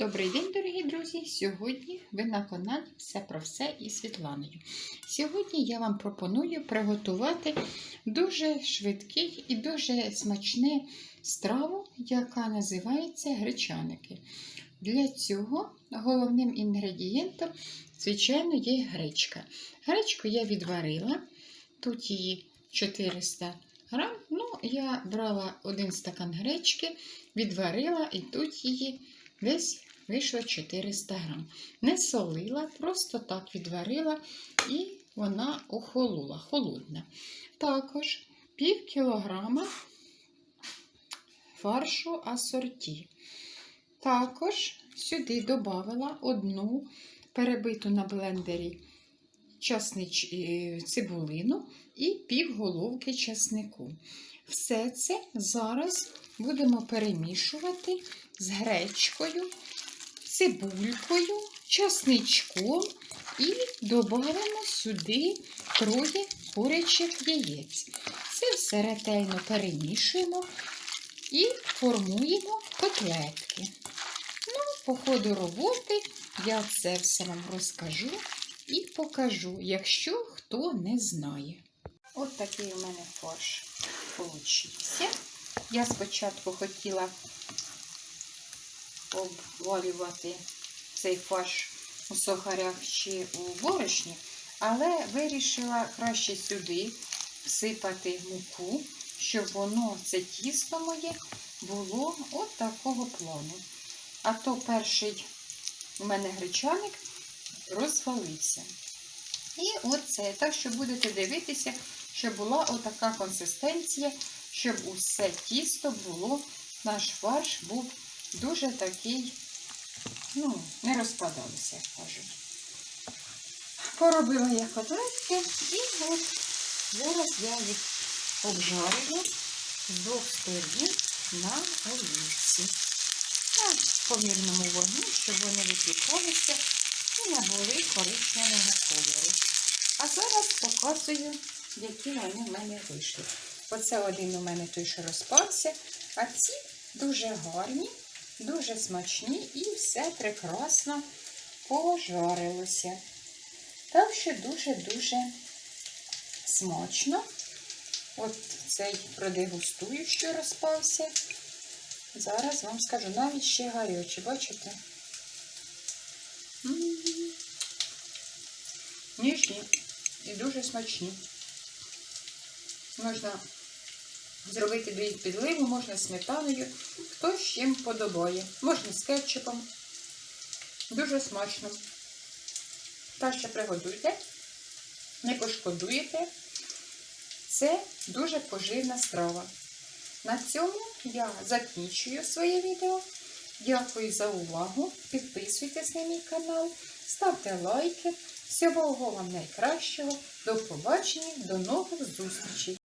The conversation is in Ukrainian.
Добрий день, дорогі друзі! Сьогодні ви на каналі Все про все із Світланою. Сьогодні я вам пропоную приготувати дуже швидкий і дуже смачну страву, яка називається гречаники. Для цього головним інгредієнтом, звичайно, є гречка. Гречку я відварила, тут її 400 грам. Ну, я брала один стакан гречки, відварила і тут її. Десь вийшло 400 грам. Не солила, просто так відварила і вона охолола, холодна. Також пів кілограма фаршу асорті. Також сюди додала одну перебиту на блендері часнич, е, цибулину і пів головки часнику. Все це зараз будемо перемішувати з гречкою, цибулькою, часничком і додамо сюди троє курячих яєць. Це все ретельно перемішуємо і формуємо котлетки. Ну, по ходу роботи я це все вам розкажу і покажу, якщо хто не знає. От такий у мене фарш получився. Я спочатку хотіла обвалювати цей фарш у сухарях чи у борошні, але вирішила краще сюди всипати муку, щоб воно, це тісто моє, було от такого плану. А то перший у мене гречаник розвалився. І оце, так що будете дивитися, щоб була отака консистенція, щоб усе тісто було, наш фарш був дуже такий, ну, не розпадався, як кажуть. Поробила я котлетки і от зараз я їх обжарю з двох сторін на олівці. На помірному вогню, щоб вони випікалися і набули коричневого кольору. А зараз показую, які вони в мене вийшли. Оце один у мене той, що розпався, а ці дуже гарні, дуже смачні і все прекрасно пожарилося. Так що дуже-дуже смачно. От цей продегустую, що розпався. Зараз вам скажу, навіть ще гарячі, бачите? Ніжні і дуже смачні. Можна зробити підливу, можна сметаною, хто з чим подобає. Можна з кетчупом. Дуже смачно. Так що приготуйте, не пошкодуєте. Це дуже поживна страва. На цьому я закінчую своє відео. Дякую за увагу. Підписуйтесь на мій канал, ставте лайки. Всього вам найкращого. До побачення, до нових зустрічей!